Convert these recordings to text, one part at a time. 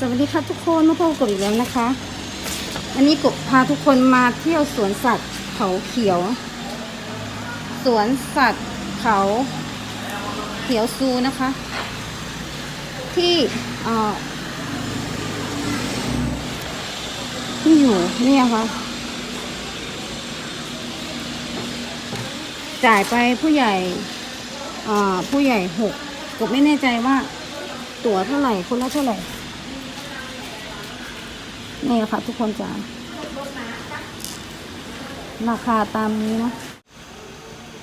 สวัสดีครับทุกคนมาพบกับอีกแล้วนะคะ อันนี้กบพาทุกคนมาเที่ยวสวนสัตว์เขาเขียว สวนสัตว์เขาเขียวซูนะคะ ที่อ่อที่อยู่เนี่ยค่ะ จ่ายไปผู้ใหญ่อ่าผู้ใหญ่หกกบไม่แน่ใจว่าตั๋วเท่าไหร่คนละเท่าไหร่ นี่ค่ะทุกคนจ๋าราคาตามนี้นะ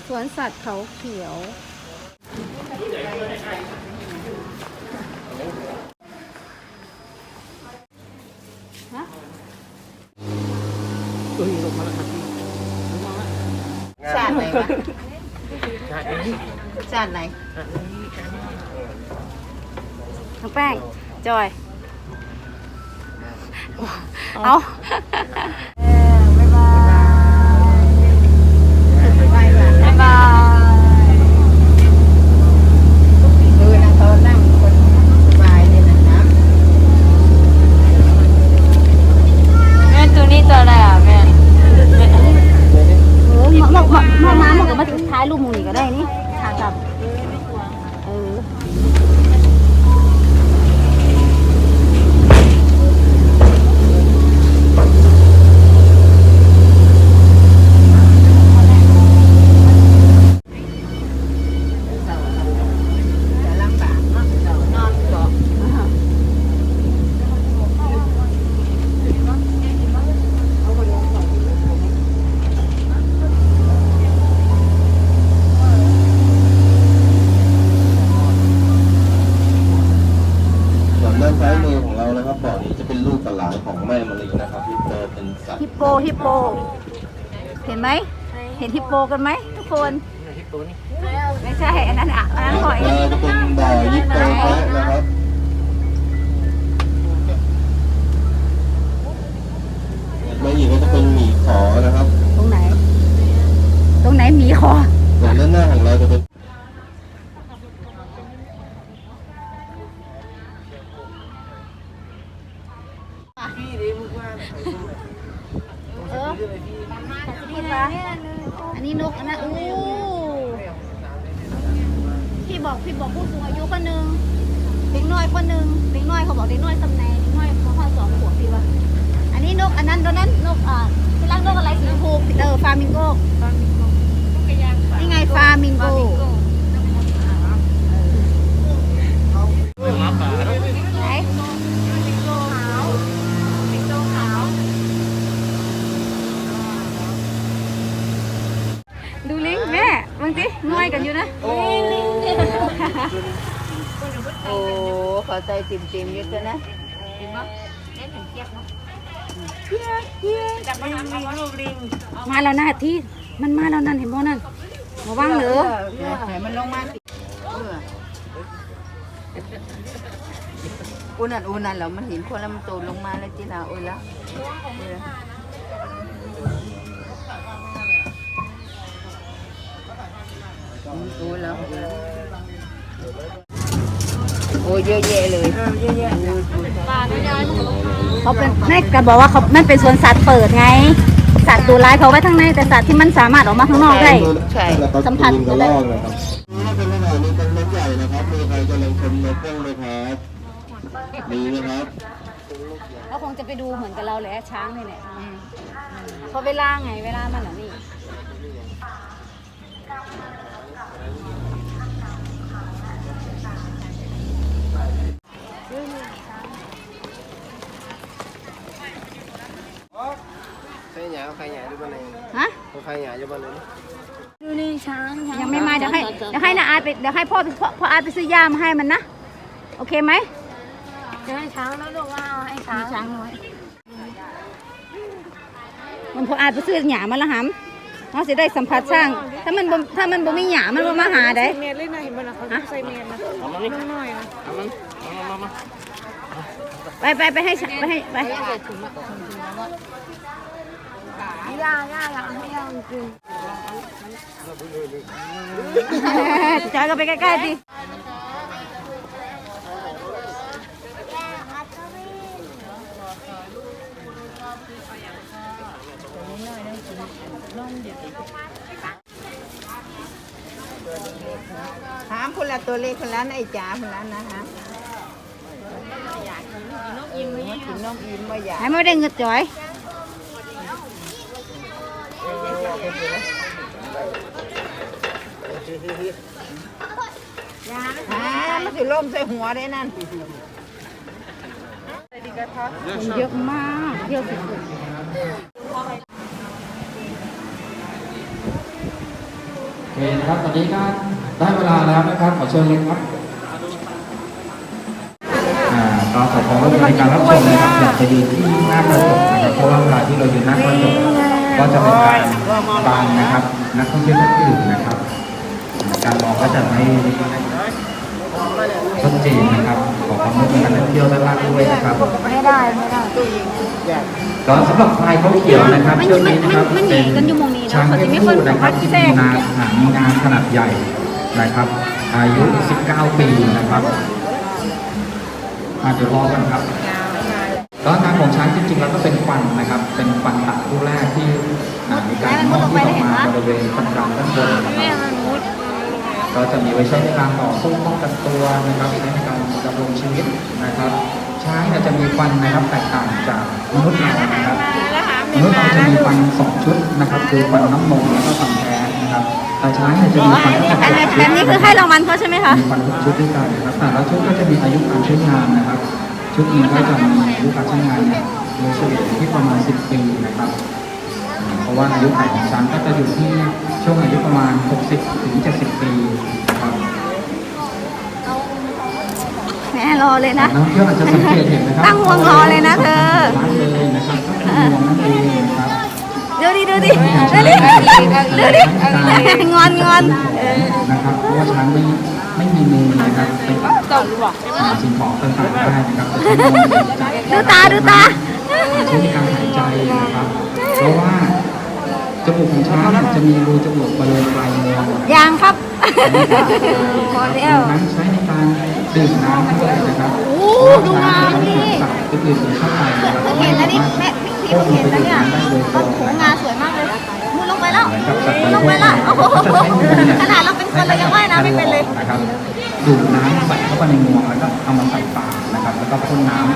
สวนสัตว์เขาเขียว ฮะเอ้ยลงมาแล้วครับพี่ลงมาแล้วชาติไหนวะชาตินี้ชาติไหนชาตินี้ชาตินี้น้องแป้งจอย เอาบ๊ายบายบ๊ายบายบ๊ายบายดูนะเขานั่งคนสบายเลยนะครับแม่ตัวนี้ตัวอะไรอะแม่เออมามามามามากับมาท้ายลูกมูนี่ก็ได้นี่ทางกลับเออ จะลำบากเนาะนอนเกาะ ส่วนด้าน ซ้ายมือของเรานะครับบ่อนี้จะเป็นลูกกับหลานของแม่มะลินะครับที่โตเป็นสัตว์ฮิปโปฮิปโป เห็นไหม เห็นฮิปโปกันไหมทุกคนฮิปโปนี่ไม่ใช่อันนั้นอะอันนั้นหอยเราจะเป็นบ่อยิปโปแคะนะครับไม่หญิงก็จะเป็นหมีขอนะครับ ตรงไหน ตรงไหนหมีคอส่วนด้านหน้าของเราจะเป็น เออพี่ปะอันนี้นกอันนั้นอู้พี่บอกพี่บอกผู้สูงอายุคนหนึ่งเด็กน้อยคนหนึ่งเด็กน้อยเขาบอกเด็กน้อยตำแหน่งเด็กน้อยเขาเข้าสองขวบพี่วะอันนี้นกอันนั้นตัวนั้นนกอ่าที่รักนกอะไรสีชมพูเออฟามิงโกนี่ไงฟามิงโก หมาป่าเนาะ ไหนดูลิงแม่บางทีง่อยกันอยู่นะ โอ้โอ้ เขอใจติ่มติมๆอยู่ตัวนะมาแล้วนะที่มันมาแล้วนั่นเห็นบ่นั่นมาว่างเหรอให้มันลงมาสิเอออุนั่นอุนั่นแล้วมันเห็นคนแล้วมันโตลงมาแล้วจีน่าโอ้ยแล้วเออโอ้ยแล้ว โอ้ยเยอะแยะเลยเยอะแยะเขาเป็นแม่ก็บอกว่าเขามันเป็นสวนสัตว์เปิดไง สัตว์ตัวร้ายเขาไว้ข้างในแต่สัตว์ที่มันสามารถออกมาข้างนอกได้ ใช่แล้วก็สัมผัสกินกระรอกนะครับถ้าเป็นขนาดนี้เป็นนกใหญ่นะครับมีใครกำลังชมนกบ้างไหมครับมีนะครับก็คงจะไปดูเหมือนกับเราเลยช้างนี่แหละเพราะเวลาไงเวลามันอะนี่ใค หยาใครหยาอยู่บ้านไหนฮะ ใครหยาอยู่บ้านไหนยังไม่มาเดี๋ยวให้เดี๋ยวให้นาอาร์ตไปเดี๋ยวให้พ่อพ่อพ่ออาร์ตไปซื้อยามาให้มันนะ โอเคไหมจะให้ช้างแล้วลูกว่าเอาให้ช้างมีช้างน้อยมันพ่ออาร์ตไปซื้อหยามาและหำเขาจะได้สัมผัสช้าง ถ้ามันบ่ถ้ามันบ่มีหยามันบ่มาหาได้ใส่เมนเลยนะเห็นมันนะเขาใส่เมนนะเอามานี่น้อยๆนะเอามันเอามามามาไปไปไปให้ช้างไปให้ไป ย่ายายากให้ย่ากินจ้าก็ไปใกล้ๆดิถามคนละตัวเลขคนละไอ้จ๋าคนละนะฮะอยานนอิ่อิ่มไม่อยากให้ไม่ได้เงินจ่อย อ่ามันสิล่มใส่หัวได้นั่นคนเยอะมากเยอะสุดโอเคนะครับตอนนี้ก็ได้เวลาแล้วนะครับ ขอเชิญเลยครับอ่าก็ขอความร่วมมือในการรับชมนะครับอยากจะยืนที่หน้ากระจกนะครับเพราะว่าเวลาที่เรายืนหน้ากระจก ก็จะเป็นการบังนะครับ นักท่องเที่ยวท่านอื่นนะครับ การมองก็จะไม่ชัดเจนนะครับ ขอความร่วมมือการท่องเที่ยวด้านล่างด้วยนะครับๆไม่ได้ไม่ได้ก็สำหรับพลายเขาเขียวนะครับเชือกนี้นะครับมันหนีกันอยู่มุมนี้นะช้างเขาเพจะศไม่ผู้ค่อยนะครับสัมภาษณ์ที่แทรมีกนาหางมีนาขนาดใหญ่นะครับ อายุ 19 ปีนะครับอาจจะรอกันครับ ก็งานของช้างจริงๆ แล้วก็เป็นฟันนะครับ เป็นฟันตัดคู่แรกที่อ่ามีการมอบที่ออกมาบริเวณฟันกรามด้านบนนะครับก็จะมีไว้ใช้ในการต่อสู้ป้องกันตัวนะครับใช้ในการดำรงชีวิตนะครับ ช้างเนี่ยจะมีฟันนะครับแตกต่างจากมนุษย์เรานะครับมนุษย์เราจะมีฟันสองชุดนะครับ คือฟันน้ำนมแล้วก็ฟันแท้นะครับแต่ช้างเนี่ยจะมีฟันทั้งหมดอันนี้แบบนี้คือให้รางวัลเขาใช่ไหมคะมีฟันทุกชุดด้วยกันนะครับแต่ละชุดก็จะมีอายุการใช้งานนะครับ ชุดนี้ก็จะมีอายุการใช้งานเนี่ยโดยเฉลี่ยอยู่ที่ประมาณ 10 ปีนะครับ เพราะว่าอายุไขของช้างก็จะอยู่ที่ช่วงอายุประมาณ 60 ถึง 70 ปีนะครับแม่รอเลยนะนักท่องเที่ยวอาจจะสังเกตเห็นนะครัตั้งวงรอเลยนะเธอร้านเลยนะครับก็คืองวงนั่นเองนะครับดูดิดูดิดูดิดูดิงอนงอนเออนะครับเพราะว่าช้างไม่ ไม่มีมือนะครับเป็นสิ่งของต่างๆได้นะครับแต่ใช้มือในการดูตาดูตาใช้ในการหายใจนะครับ เพราะว่าจมูกของช้างเนี่ยจะมีรูจมูกบริเวณปลายงวงยางครับพอแล้วนั้นใช้ในการดื่มน้ำด้วยนะครับโอ้ดูงามนี่สัตว์อื่นๆเข้าไปนะครับเพิ่งเห็นแล้วนี่แม่พี่เพิ่งเห็นแล้วเนี่ยโอ้โหงาสวยมากเลยมือลง ไปแล้วเหมือนกับสัตว์มือลงไปแล้วโอ้โหขนาดเราเป็นคนเรายังว่ายน้ำไม่เป็นเลย นะครับดูดน้ำใส่เข้าไปในงวงแล้วก็เอามาใส่ปากนะครับ แล้วก็พ่นน้ำ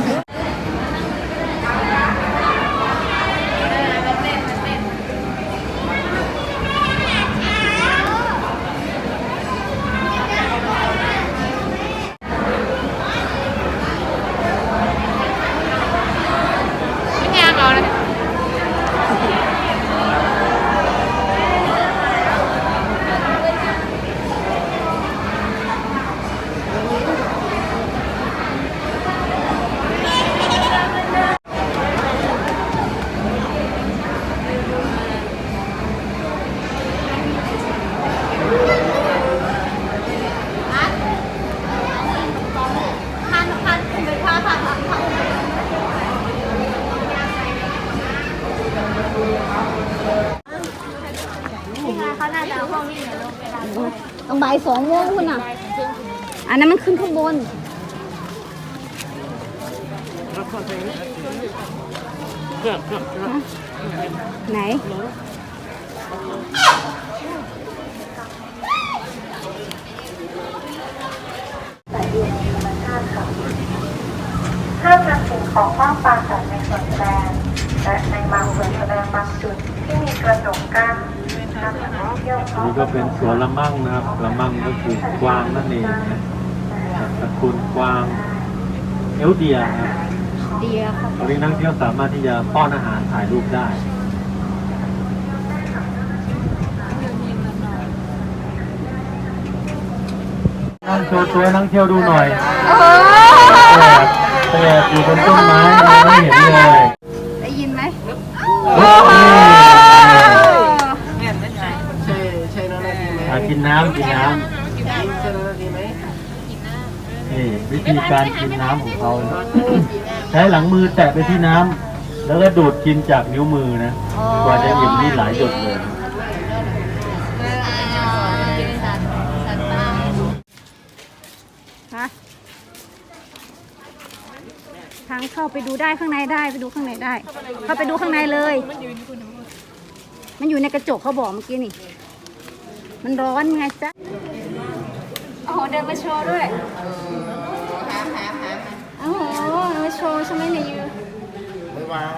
พันพันเป็นพันพันพันเขาน่าจะห้องนี้ลงไป ต้องใบสองโมงคุณอะ อันนั้นมันขึ้นข้างบน ไหนห้ามนำสิ่งของขว้างปลาใส่ในส่วนแสดงและในบางส่วนแสดงบางจุดที่มีกระจกกั้น องเที่ยวเข้านี่ก็เป็นสวนละมั่งนะครับละมั่งก็คือกวางนั่นเองนะตระกูลกวางเอลเดียครับเดียค่ะตอนนี้นักท่องเที่ยวสามารถที่จะป้อนอาหารถ่ายรูปได้นั่งโชว์ตัวให้นักท่องเที่ยวดูหน่อยแอบแอบอยู่บนต้นไม้มองไม่เห็นเลย ได้ยินไหม ใช่ใช่นานาทีไหม อะกิ นน้ำกินน้ใช่นานาทีไหมำนี่วิธีการกินน้ำของเขานะใช้หลังมือแตะไปที่น้ำแล้วก็ดูดกินจากนิ้วมือนะกว่าจะอิ่มนี่หลายหยดเลยฮะทางเข้าไปดูได้ข้างในได้ไปดูข้างในได้ เข้าไปดูข้างในเลย มันอยู่ในกระจกเขาบอกเมื่อกี้นี่ มันร้อนไงจ๊ะโอ้โหเดินมาโชว์ด้วยหาหาหาโอ้โหเดินมาโชว์ใช่ไหมเนี่ยยูไม่วาง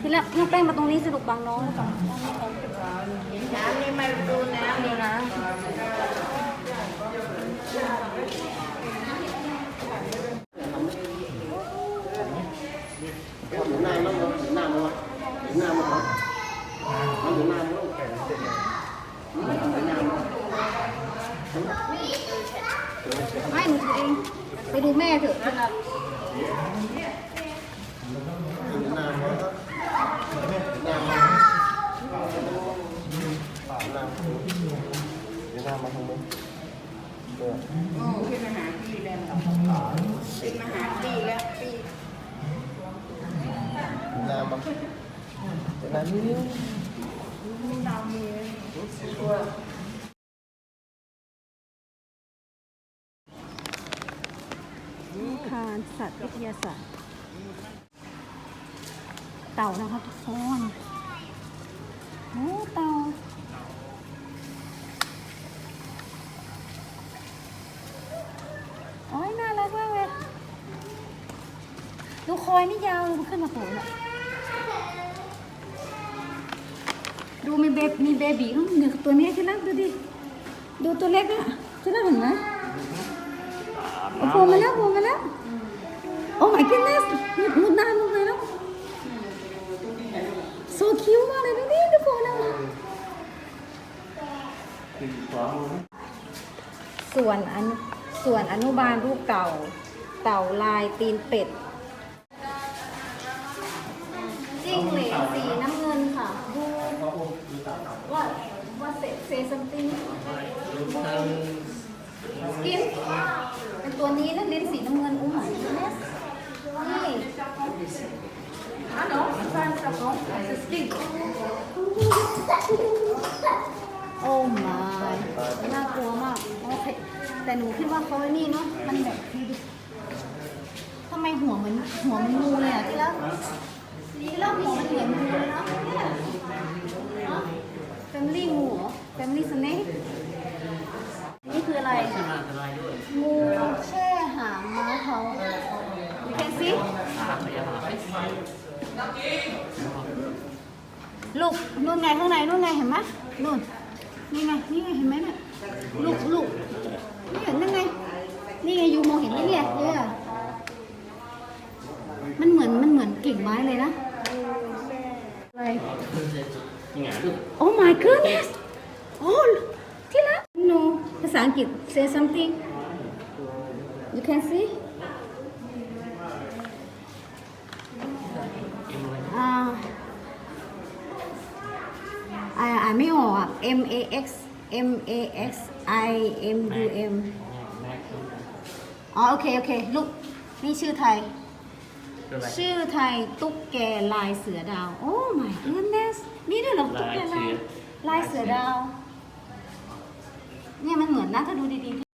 ทีละน้องแป้งมาตรงนี้สรุปบางน้องก่อนน้ำนี่มาดูน้ำนี่นะ ถึงหน้าแล้วถึงหน้ามั้งถึงหน้ามั้งมันถึงหน้ามั้งแก่เสร็จแล้วถึงหน้ามั้ง ไม่หนูถือเอง ไปดูแม่เถอะ ถึงหน้ามั้งถึงหน้ามั้งถึงหน้ามั้ง ถึงหน้ามั้งถึงหน้ามั้งเออโอ้เป็นมหาปีแล้วเป็นมหาปีแล้วปีถึงหน้ามั้งถึงหน้านี้คานสัตว์วิทยาศาสตร์ เต่านะคะทุกคนโอ้เต่า โอ้ยน่ารักมากเลย ดูค อยนี่ยาวเลยมันขึ้นมาโผล่น่ะดูมีเบบมีเบบีต้องเนี่ยตัวนี้ที่รักดูดิ ดูตัวเล็กอะที่รักเห็นไหมโผล่มาแล้วโผล่มาแล้ว โอ้ my goodness มุดหน้าลงไปแล้ว so cute มากเลยดูดิดูโผล่แล้วส่วนอนุส่วนอนุบาลรูปเต่า เต่าลายตีนเป็ด จิ้งเหลนสีน้ำเงินค่ะ ดูว่าว่าเซเซซัมติงสกินเป็นตัวนี้นะเลนสีน้ำเงินอุ้มหอยเนสนี่ อะเนาะฟันกระป๋องสกินโอ้ my น่ากลัวมากโอเคแต่หนูคิดว่าเขาไอ้นี่เนาะ มันแบบคือทำไมหัวเหมือนหัวมันงูเลยอะที่แล้วที่แล้วหัวมันเหมือนงูเลยเนาะเนี่ยเนาะ family งูเหรอ family snake นี่คืออะไร งูแช่หางม้าเขา you can see ลูกนู่นไงข้างในนู่นไงเห็นไหมนู่นนี่ไงนี่ไงเห็นไหมเนี่ยลูกลูกนี่เห็นนั่นไงนี่ไงยูมองเห็นไหมเนี่ยเนี่ยมันเหมือนมันเหมือนกิ่งไม้เลยนะอะไรโอ้ my goodness โอ้ที่รัก no ภาษาอังกฤษ say something you can see อ่า อ่าอ่านไม่ออกอะ M A X M A X I M U M อ๋อโอเค โอเค ลูก นี่ชื่อไทย ชื่อไทยตุ๊กแกลายเสือดาว โอ้ my goodness นี่ด้วยเหรอตุ๊กแกลายลายเสือดาว เนี่ยมันเหมือนนะถ้าดูดีๆ